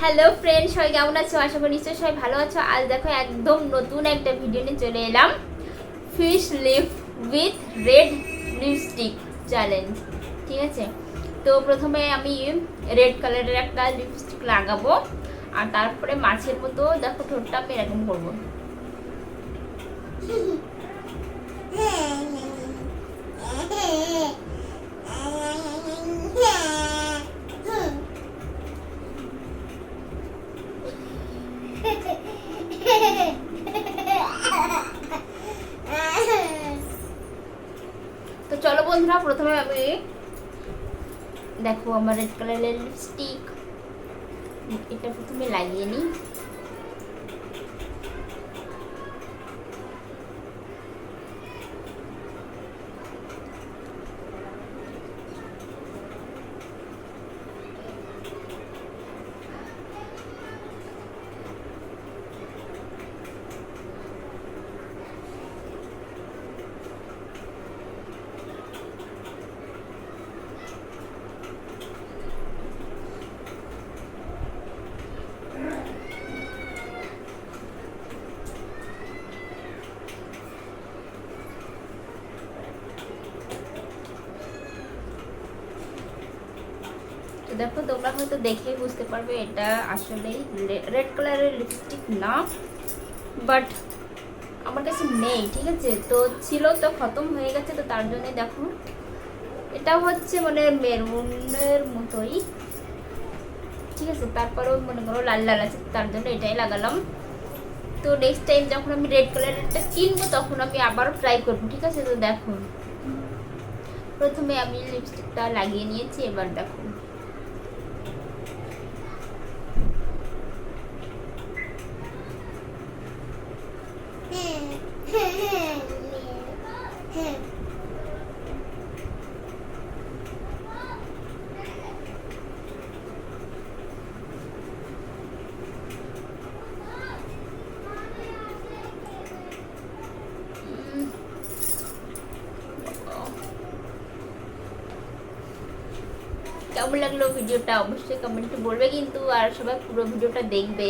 Hello friend সবাই কেমন আছো? আশা করি নিশ্চয়ই সবাই ভালো আছো। আজ দেখো একদম নতুন একটা ভিডিও নিয়ে চলে এলাম। Fish lip with red lipstick challenge ঠিক আছে? তো প্রথমে আমি রেড কালারের একটা লিপস্টিক লাগাবো, আর তারপরে মাছের মতো দেখো ঠোঁটটা আমি এরকম করব। তো চলো বন্ধুরা প্রথমে আমি দেখো আমার রেড কালারের লিপস্টিক এটা প্রথমে লাগিয়ে নিই দেখো, তোমরা হয়তো দেখেই বুঝতে পারবে এটা আসলেই রেড কালারের লিপস্টিক না বাট আমার কাছে নেই, ঠিক আছে? তো ছিল তো খতম হয়ে গেছে, তো তার জন্য দেখো। এটা হচ্ছে মানে মেরুনের মতোই, ঠিক আছে? তারপরেও মনে করো লাল লাল আছে তার জন্য এটাই লাগালাম। তো নেক্সট টাইম যখন আমি রেড কালারেরটা কিনবো, তখন আমি আবারও ট্রাই করব, ঠিক আছে? তো দেখো। প্রথমে আমি লিপস্টিকটা লাগিয়ে নিয়েছি, এবার দেখো। কেমন লাগল ভিডিওটা অবশ্যই কমেন্টে বলবে কিন্তু আর সবাই পুরো ভিডিওটা দেখবে।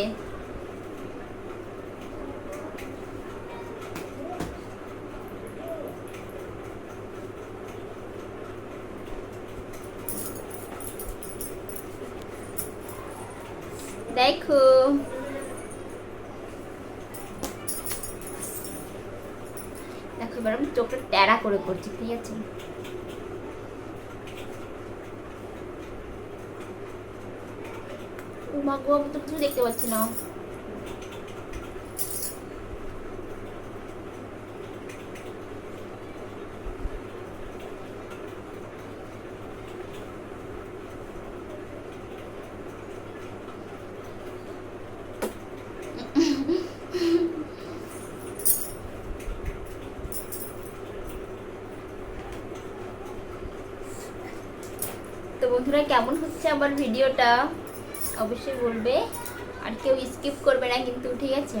দেখো দেখো, এবার আমি চোখটা ট্যারা করে করছি, ঠিক আছে? মা গো, আমি তো কিছু দেখতে পাচ্ছি না। তো বন্ধুরা, কেমন হচ্ছে আমার ভিডিওটা অবশ্যই বলবে আর কেউ স্কিপ করবে না কিন্তু, ঠিক আছে।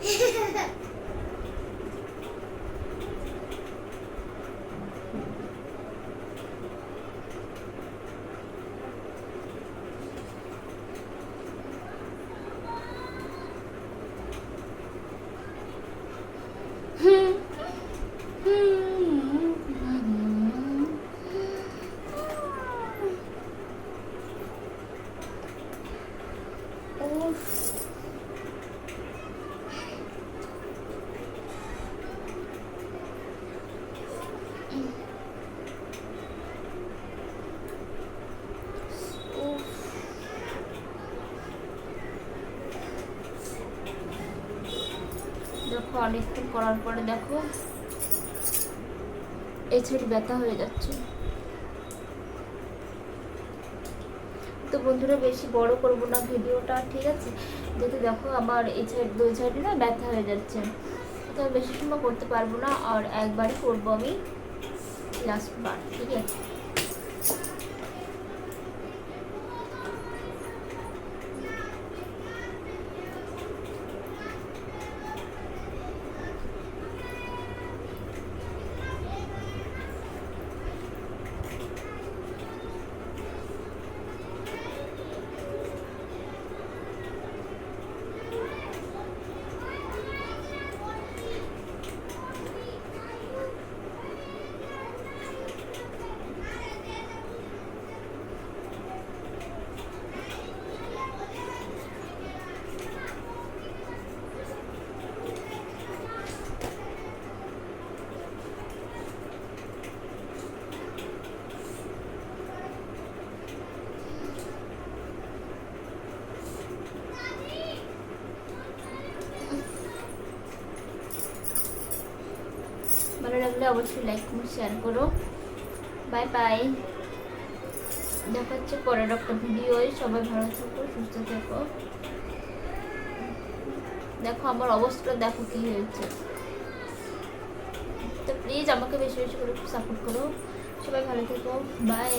অনেকক্ষণ করার পরে দেখো, এই সাইড ব্যথা হয়ে যাচ্ছে। তো বন্ধুরা, বেশি বড় করব না ভিডিওটা, ঠিক আছে? যেহেতু দেখো আমার এই সাইড, দুই সাইডে না ব্যথা হয়ে যাচ্ছে। তো বেশি সময় করতে পারব না, আর একবারই করব আমি লাস্ট বার, ঠিক আছে? ভালো লাগলে অবশ্যই লাইক কমেন্ট শেয়ার করো। বাই বাই দেখা হচ্ছে পরের একটা ভিডিও সবাই ভালো থাকো, সুস্থ থাকো। দেখো আমার অবস্থা দেখো কি হয়েছে। তো প্লিজ আমাকে বেশি বেশি করে সাপোর্ট করো। সবাই ভালো থেকো। বাই